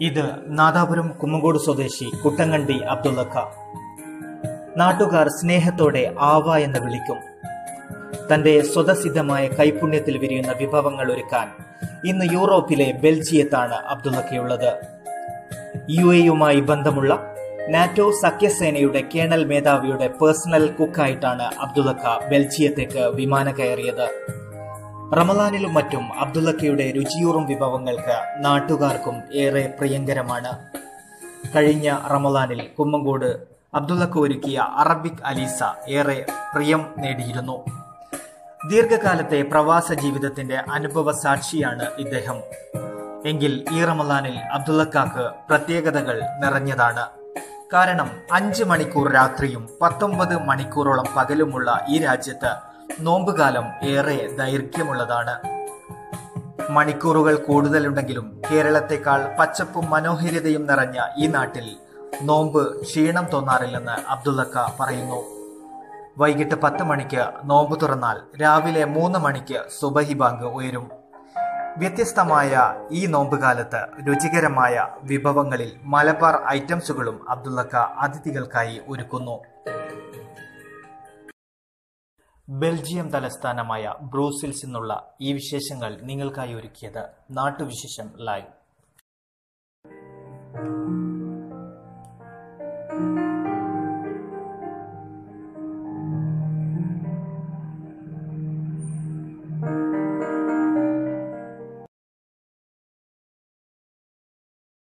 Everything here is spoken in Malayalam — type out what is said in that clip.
ഇത് നാദാപുരം കുമ്മങ്കോട് സ്വദേശി കുട്ടങ്ങണ്ടി അബ്ദുള്ളഖ നാട്ടുകാർ സ്നേഹത്തോടെ ആവ എന്ന് വിളിക്കും. തന്റെ സ്വതസിദ്ധമായ കൈപുണ്യത്തിൽ വിരിയുന്ന വിഭവങ്ങൾ ഒരുക്കാൻ ഇന്ന് യൂറോപ്പിലെ ബെൽജിയത്താണ് അബ്ദുള്ളക്കയുള്ളത്. യു എയുമായി ബന്ധമുള്ള നാറ്റോ സഖ്യസേനയുടെ കേണൽ മേധാവിയുടെ പേഴ്സണൽ കുക്കായിട്ടാണ് അബ്ദുള്ളഖ ബെൽജിയത്തേക്ക് വിമാനം കയറിയത്. റമലാനിലും മറ്റും അബ്ദുള്ളക്കയുടെ രുചിയൂറും വിഭവങ്ങൾക്ക് നാട്ടുകാർക്കും ഏറെ പ്രിയങ്കരമാണ്. കഴിഞ്ഞ റമലാനിൽ കുമ്മങ്കോട് അബ്ദുള്ളക്ക ഒരുക്കിയ അറബിക് അലീസ ഏറെ പ്രിയം നേടിയിരുന്നു. ദീർഘകാലത്തെ പ്രവാസ ജീവിതത്തിന്റെ അനുഭവ സാക്ഷിയാണ് ഇദ്ദേഹം. എങ്കിൽ ഈ റമലാനിൽ അബ്ദുള്ളക്കാക്ക് പ്രത്യേകതകൾ നിറഞ്ഞതാണ്. കാരണം അഞ്ച് മണിക്കൂർ രാത്രിയും പത്തൊമ്പത് മണിക്കൂറോളം പകലുമുള്ള ഈ രാജ്യത്ത് നോമ്പുകാലം ഏറെ ദൈർഘ്യമുള്ളതാണ്. മണിക്കൂറുകൾ കൂടുതലുണ്ടെങ്കിലും കേരളത്തെക്കാൾ പച്ചപ്പും മനോഹരിതയും നിറഞ്ഞ ഈ നാട്ടിൽ നോമ്പ് ക്ഷീണം തോന്നാറില്ലെന്ന് അബ്ദുള്ളക്ക പറയുന്നു. വൈകിട്ട് പത്ത് മണിക്ക് നോമ്പ് തുറന്നാൽ രാവിലെ മൂന്ന് മണിക്ക് സുബഹി ബാങ്ക് ഉയരും. വ്യത്യസ്തമായ ഈ നോമ്പുകാലത്ത് രുചികരമായ വിഭവങ്ങളിൽ മലബാർ ഐറ്റംസുകളും അബ്ദുള്ളക്ക അതിഥികൾക്കായി ഒരുക്കുന്നു. ബെൽജിയം തലസ്ഥാനമായ ബ്രൂസിൽസ് നിന്നുള്ള ഈ വിശേഷങ്ങൾ നിങ്ങൾക്കായി ഒരുക്കിയത് നാട്ടുവിശേഷം ലൈവ്.